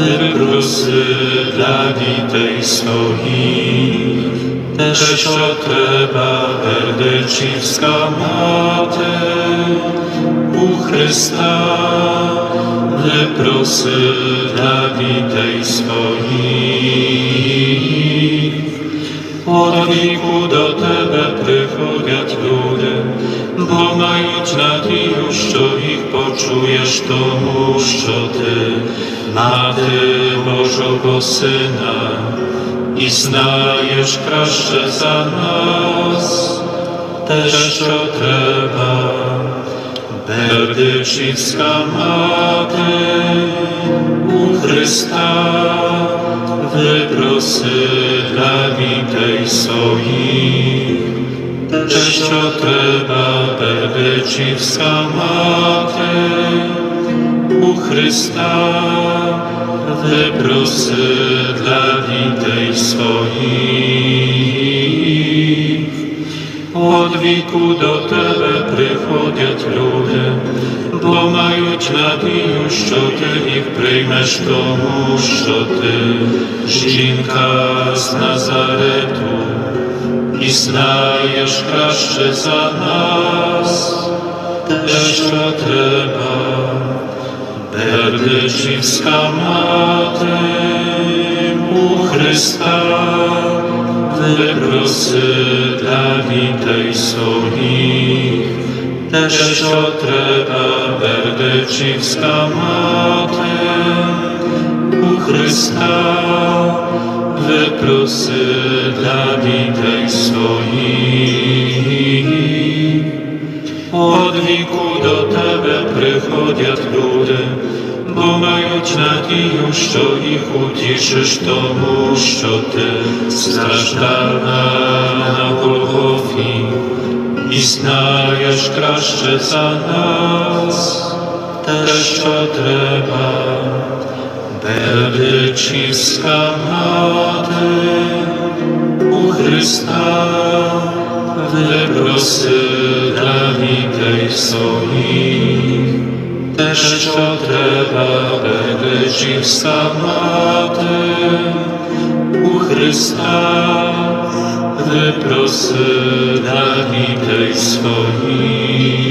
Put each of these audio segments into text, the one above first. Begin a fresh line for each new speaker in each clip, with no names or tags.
випроси для дітей своїх, те, що треба, Бердичівська мати у Христа випроси для дітей своїх. Od wieku do Тебе приходять люди, бо мають надію, що їх почуєш тому, що Ти мати Божого Сина і знаєш краще за нас те, що треба. Бердичівська мати у Христа випроси для дітей своїх, те, що треба, Бердичівська мати у Христа випроси для дітей своїх. Od wieku do Тебе приходять люди, бо мають надію, що Ти їх приймеш тому, що Ти жінка з Назарету, і знаєш краще за нас, те, що треба, Бердичівська мати у Христа випроси для дітей своїх, те, що треба, Бердичівська мати у Христа випроси для дітей своїх. Od wieku do Тебе приходять люди, бо мають надію, що їх утішиш тому, що Ти страждав на Голгофі і знаєш краще за нас те, що треба. Бердичівська мати у Христа випроси для дітей своїх, те, що треба, Бердичівська мати у Христа випроси для дітей своїх.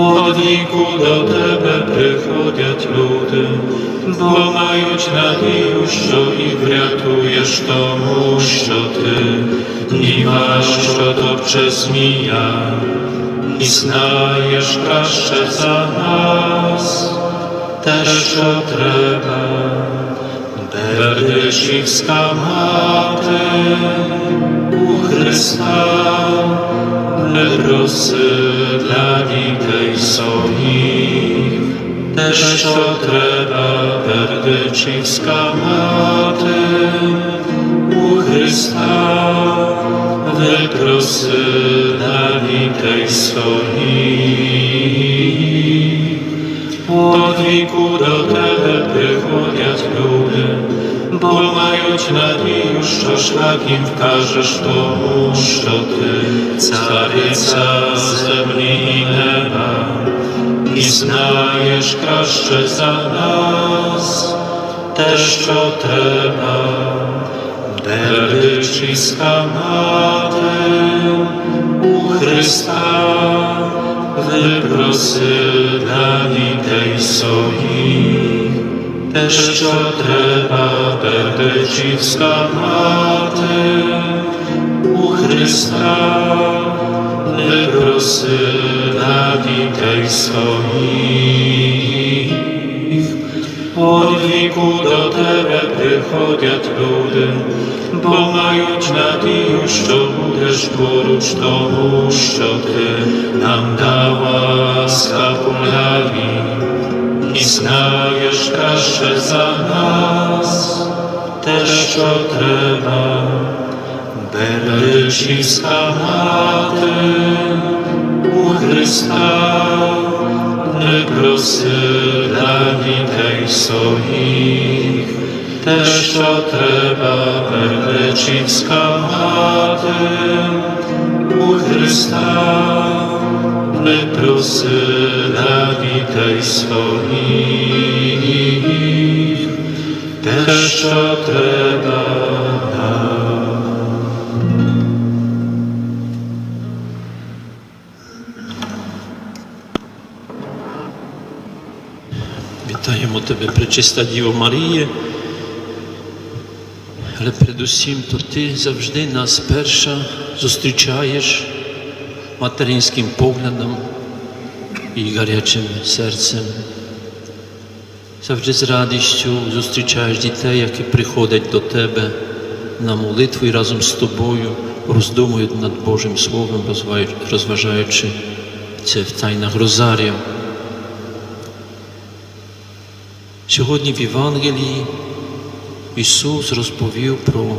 Od wieku do Тебе приходять люди, бо мають надію, що їх врятуєш тому, що Ти і маєш, що топче змія, і знаєш краще за нас, те, що треба. Бердичівська мати у Христа випроси для дітей своїх, те, що треба, Бердичівська мати у Христа випроси для дітей своїх. Od wieku do Тебе приходять люди, бо мають надію, що шлях їм вкажеш тому, що Ти цариця землі і неба, і знаєш краще за нас те, що треба. Бердичівська мати у Христа випроси для дітей своїх, те, що треба, Бердичівська мати у Христа випроси для дітей своїх. Od wieku do Тебе приходять люди, бо мають надію, що будеш поруч тому, що Ти нам дала скапулярі, і знаєш краще за нас те, що треба. Бердичівська мати у Христа не проси для дітей своїх, те, що треба, Бердичівська мати
у Дітей своїх, те, що треба.
Вітаємо тебе, пречиста Діво Маріє. Але передусім, то ти завжди нас перша зустрічаєш материнським поглядом і гарячим серцем. Завжди з радістю зустрічаєш дітей, які приходять до тебе на молитву і разом з тобою роздумують над Божим Словом, розважаючи- це в тайнах Розарія. Сьогодні в Євангелії Ісус розповів про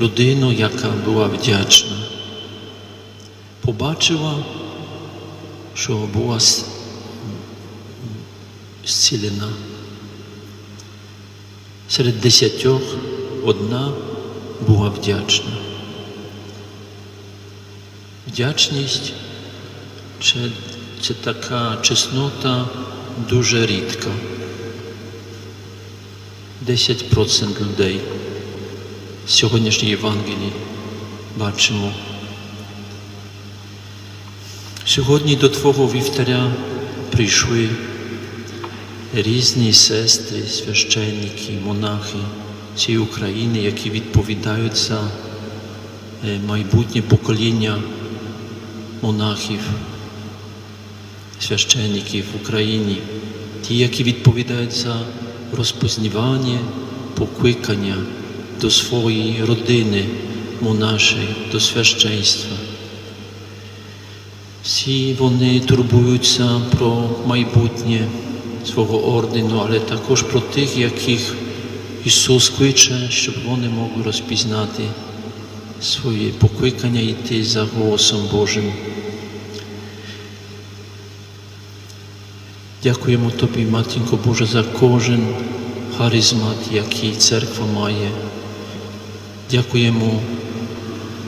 людину, яка була вдячна. Побачила, що була зцілена. Серед десятьох одна була вдячна. Вдячність це, це така чеснота дуже рідка. 10% людей в сьогоднішній Євангелії бачимо. Сьогодні до Твого вівтаря прийшли різні сестри, священники, монахи цієї України, які відповідають за е, майбутнє покоління монахів, священників в Україні, ті, які відповідають за розпознавання, покликання до своєї родини монашої, до священства. Всі вони турбуються про майбутнє свого ордену, але також про тих, яких Ісус кличе, щоб вони могли розпізнати своє покликання йти за голосом Божим. Дякуємо Тобі, Матінко Божа, за кожен харизмат, який церква має. Дякуємо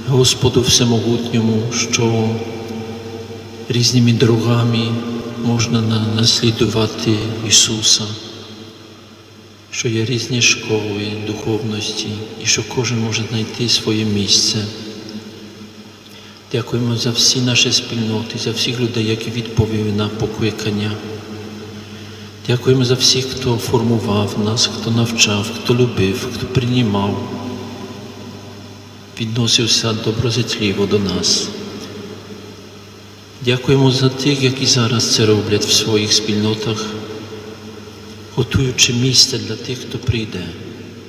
Господу Всемогутньому, що різними дорогами можна наслідувати Ісуса, що є різні школи духовності і що кожен може знайти своє місце. Дякуємо за всі наші спільноти, за всіх людей, які відповіли на покликання. Дякуємо за всіх, хто формував нас, хто навчав, хто любив, хто приймав, відносився доброзичливо до нас. Дякуємо за тих, які зараз це роблять в своїх спільнотах, готуючи місце для тих, хто прийде,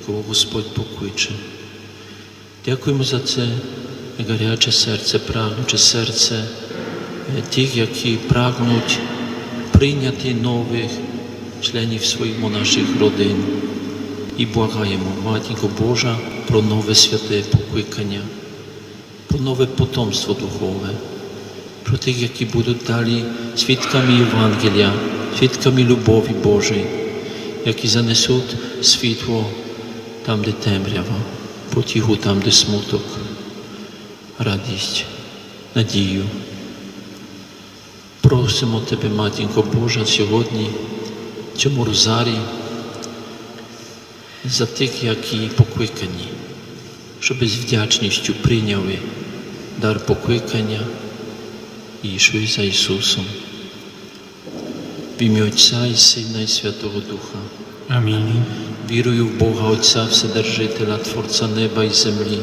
кого Господь покличе. Дякуємо за це гаряче серце, прагнуче серце е, тих, які прагнуть прийняти нових членів своїх монаших родин. І благаємо, Матінко Божа, про нове святе покликання, про нове потомство духове, про тих, які будуть далі свідками Євангелія, свідками любові Божої, які занесуть світло там, де темрява, потігу там, де смуток, радість, надію. Просимо Тебе, Матінко Божа, сьогодні в цьому розарі за тих, які покликані, щоб з вдячністю прийняли дар покликання і йшли за Ісусом. В ім'я Отця і Сина і Святого Духа.
Амінь.
Вірую в Бога Отця Вседержителя, Творця неба і землі,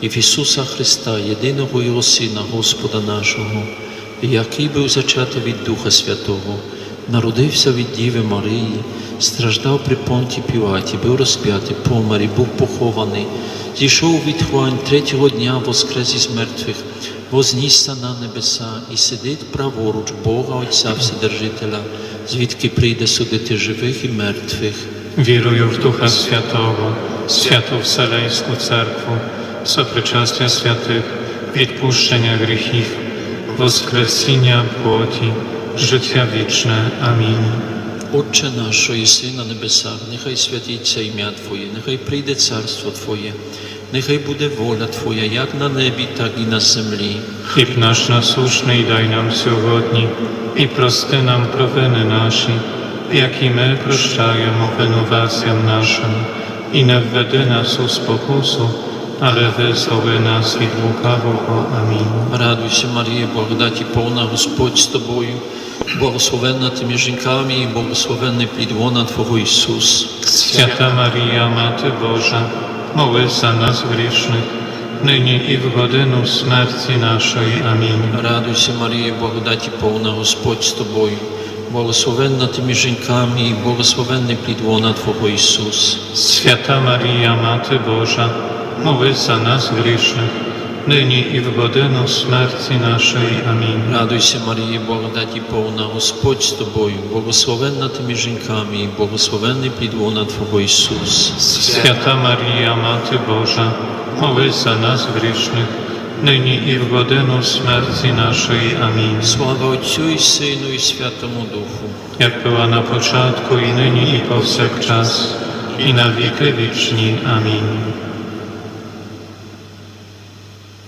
і в Ісуса Христа, єдиного Його Сина, Господа нашого, який був зачатий від Духа Святого, народився від Діви Марії, страждав при понті Пілаті, був розп'ятий, помер і був похований, зійшов від хвань третього дня воскрес із мертвих, вознісся на небеса і сидить праворуч Бога Отця Вседержителя, звідки прийде судити живих і мертвих.
Вірую в Духа Святого, Святу Вселенську Церкву, сопричастя святих, відпущення гріхів, воскресіння плоті, життя вічне. Амінь.
Отче наш, що єси на небесах, нехай святиться ім'я Твоє, нехай прийде царство Твоє, Нехай буде воля Твоя як на небі, так і на землі.
Хліб наш насушний дай нам сьогодні, і прости нам провини наші, як і ми прощаємо винуватцям нашим, і не введи нас у спокусу, але визволи нас від лукавого. Амінь.
Радуйся, Марія, благодаті повна Господь з тобою, благословенна ти між жінками і благословенний плід лона Твого Ісус.
Свята Марія, Мати Божа, молись за нас грішних, нині і в годину смерті нашої. Амінь.
Радуйся, Марія, благодаті повна Господь з тобою, благословенна ти між жінками і благословенний плід вона Твого Ісус.
Свята Марія, Мати Божа, молись за нас грішних, нині і в годину смерті нашої. Амінь.
Радуйся, Марія, благодаті повна Господь з тобою, благословенна ти між жінками і благословенний плід лона Твого Ісус.
Свята Марія, Мати Божа, молись за нас грішних, нині і в годину смерті нашої. Амінь.
Слава Отцю і Сину і Святому Духу.
Як була на початку, і нині, і повсякчас, і на віки вічні. Амінь.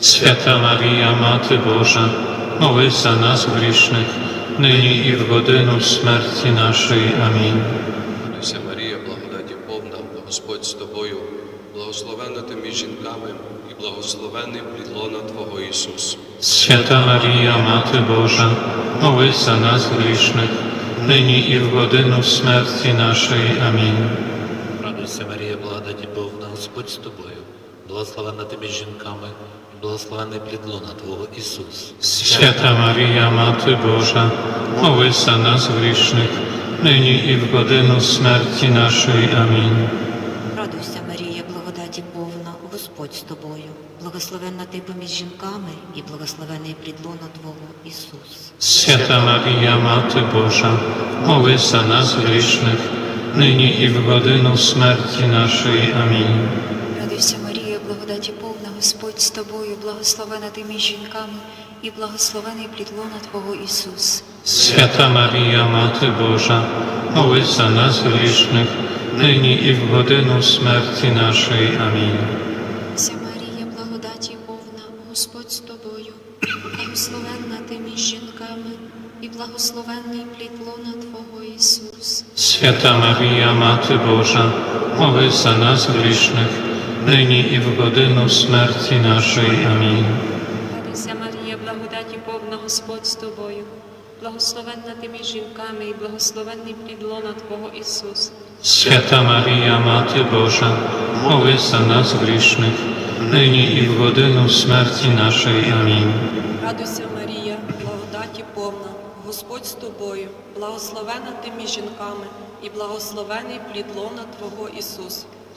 Свята Марія, Мати Божа, молись за нас грішних, нині і в годину смерті нашої. Амінь.
Радуйся, Марія, благодаті повна, Господь з тобою, благословенна ти між жінками і благословенний плід лона Твого Ісус.
Свята Марія, Мати Божа, молись за нас грішних, нині і в годину смерті нашої. Амінь.
Радуйся, Марія, благодаті повна, Господь з тобою, благословенна ти між жінками, благословенний плід лона Твого Ісус.
Свята Марія, Мати Божа, молись за нас грішних, нині і в годину смерті нашої. Амінь.
Радуйся, Марія, благодаті повна, Господь з тобою, благословенна ти поміж жінками і благословений плід лона Твого Ісус.
Свята Марія, Мати Божа, молись за нас грішних, нині і в годину смерті нашої. Амінь.
Радуйся, Марія, благодаті повна, Господь з тобою, благословена ти між жінками, і благословений плід лона Твого Ісус.
Свята Марія, Мати Божа, молись за нас грішних, нині і в годину смерті нашої. Амінь.
Ся Марія, благодаті повна, Господь з тобою, благословенна ти між жінками, і благословенний плід лона Твого Ісус.
Свята Марія, Мати Божа, молись за нас грішних, нині і в годину смерті нашої. Амінь.
Радуйся, Марія, благодаті повна Господь з тобою, благословенна ти між жінками і благословенний плід лона Твого Ісус.
Свята Марія, Мати Божа, молись за нас грішних, нині і в годину смерті нашої. Амінь.
Радуйся, Марія, благодаті повна, Господь з тобою, благословена ти між жінками, і благословений плід лона Твого Ісус.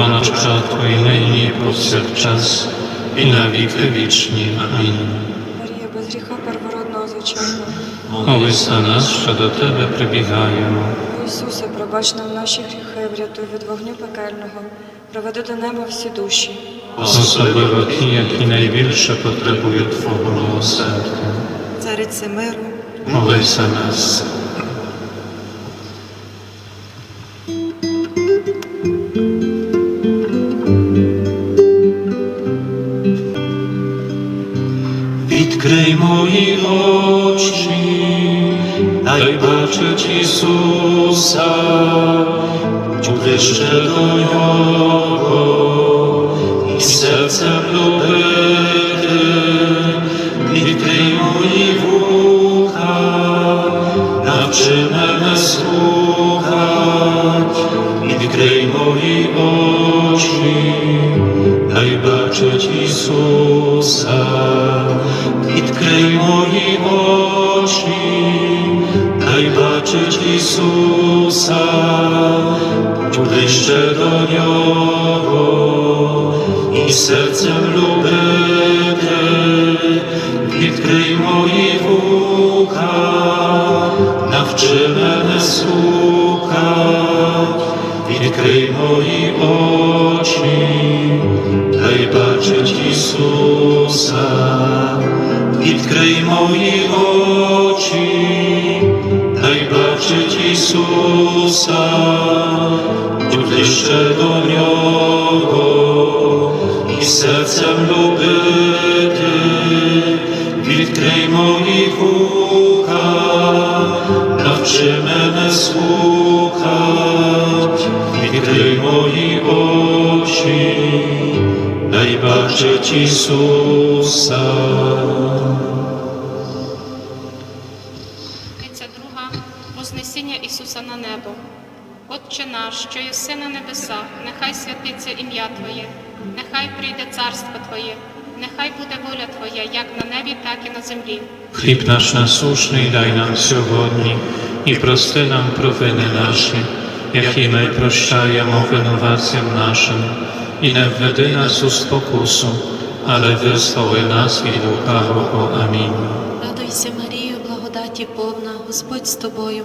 На початку, і нині, і повсякчас, і на віки вічні. Амінь.
Марія, без гріха первородного звичайного.
Молись за нас, що до Тебе прибігаємо.
Ісусе, пробач нам наші гріхи, врятуй від вогню пекельного,
Проведи до неба всі душі.
Особливо ті, які найбільше потребують Твого милосердя.
Царице миру,
Молися нас.
zobaczyć Jezusa, dziurę szczelnego i serca blubety, bitwy i wucha, nauczymy nas słuchać i wgryj moi oczy, daj baczyć Jezusa, i wgryj moi oczy zobaczyć Jezusa, bliższe do Niego i sercem lubię nie odkryj moich ucha, nawczy mnie słuchać, odkryj moje oczy, daj patrzeć Jezusa, odkryj moje oczy. Chrystusa, nie bliższe do Niego i sercem lubyty, witkrej moli puka, nauczy mnie słuchać, witkrej moli oczy, najbardziej
Ci Susa. Вознесіння Ісуса на небо. Отче наш, що єси на небесах, нехай святиться ім'я Твоє, нехай прийде царство Твоє, нехай буде воля Твоя, як на небі, так і на землі.
Хліб наш насушний дай нам сьогодні, і прости нам провини наші, які ми прощаємо винуватцям нашим, і не введи нас у спокусу, але визволи нас від лукавого. Амінь.
Радуйся, Марія, благодаті повна, Господь з тобою,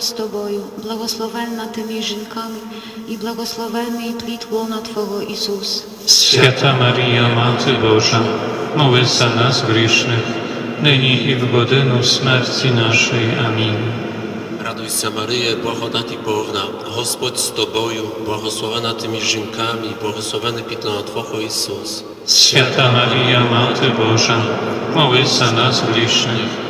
Господь з тобою, благословенна ти між жінками, і благословений плід лона Твого Ісус.
Свята Марія, Мати Божа, молись за нас грішних, нині і в годину смерті нашої. Амінь.
Радуйся, Марія, благодаті повна, Господь з тобою, благословена ти між жінками, і благословений підлона Твого Ісус.
Свята Марія, Мати Божа, молись за нас грішних,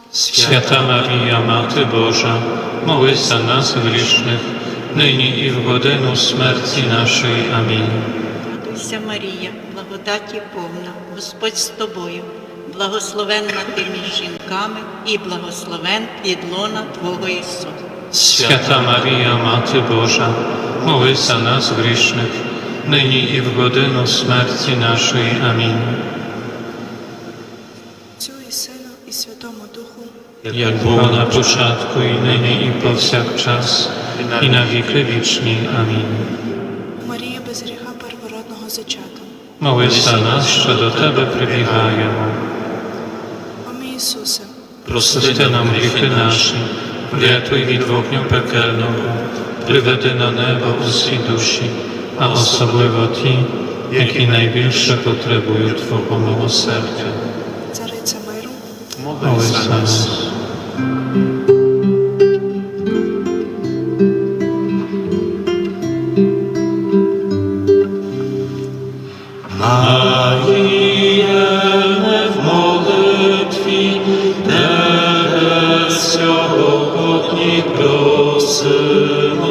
Свята Марія, Мати Божа, молись за нас грішних, нині і в годину смерті нашої. Амінь.
Радуйся, Марія, благодаті повна, Господь з тобою, благословенна ти між жінками, і благословен плід лона Твого Ісус.
Święta Maria, Maty Boża, módl za nas grzesznych, nyní i w godzinę śmierci naszej. Amin.
Отцю і Сину, і Святому
Na początku i nyní i po wszak czas, i na wieki wieczni. Amin.
Марія без гріха первородного зачату.
Módl za nas, що до Тебе прибігаємо.
О мій Ісусе,
Прости нам гріхи наші, врятуй від вогню пекельного, приведи на небо усі душі, а особливо ті, які найбільше потребують Твого милосердя.
цариця миру,
Моли за нас.
Тебе сьогодні просимо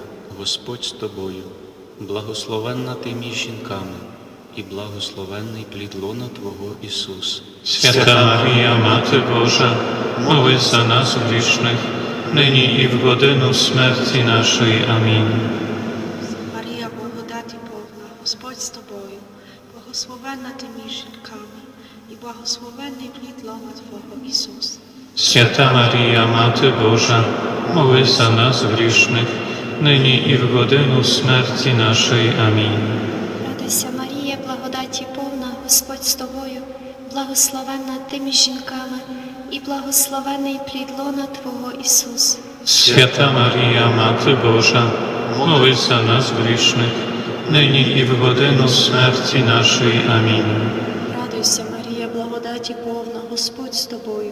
Господь з тобою, благословенна ти між жінками, і благословенний плід лона Твого Ісус.
Święta Maria, Maty Boża, módl za nas grzesznych, nyní i w godzinę śmierci naszej. Amin.
Марія благодаті повна, Господь з тобою, благословенна ти між жінками, і благословенний плід лона Твого Ісус.
Święta Maria, Maty Boża, módl za nas grzesznych, nyní i w godzinę śmierci naszej. Amin.
Радуйся, Марія, благодаті повна, Господь з тобою, благословенна ти між жінками, і благословений плід лона Твого Ісус.
Święta Maria, Maty Boża, módl za nas grzesznych, nyní i w godzinę śmierci naszej. Amin.
Радуйся, Марія, благодаті повна, Господь з тобою,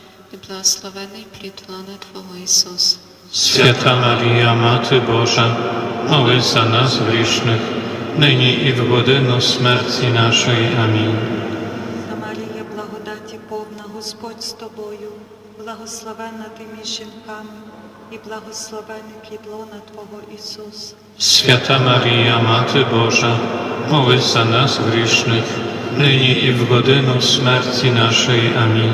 і благословений плід лона Твого Ісус.
Święta Maria, Maty Boża, módl za nas grzesznych, nyní i w godzinę śmierci naszej. Amin.
Та Марія благодаті повна, Господь з тобою, благословенна ти між жінками, і благословений плід лона Твого Ісус.
Święta Maria, Maty Boża, módl za nas grzesznych, nyní i w godzinę śmierci naszej. Amin.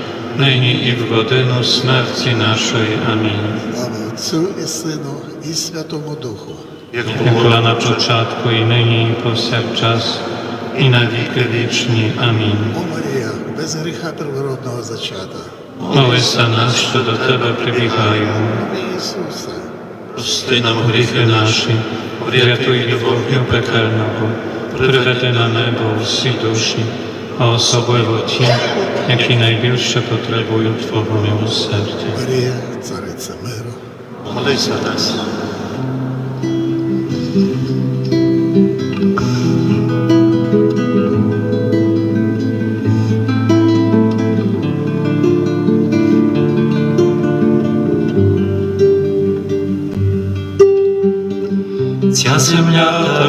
нині і в годину смерті нашої. Амінь.
Слава Отцю і Сину, і Святому Духу.
Як була на початку, і нині, і повсякчас, і на віки вічні. Амінь.
О Марія, без гріха первородного зачата.
Молись за нас, що до Тебе прибігаємо.
Ісусе,
Прости нам гріхи наші, врятуй від вогню пекельного, приведи на небо усі душі, а особливо ті, які найбільше потребують Твого милосердя.
Марія, цариця миру.
Молись за нас. Ця земля так довго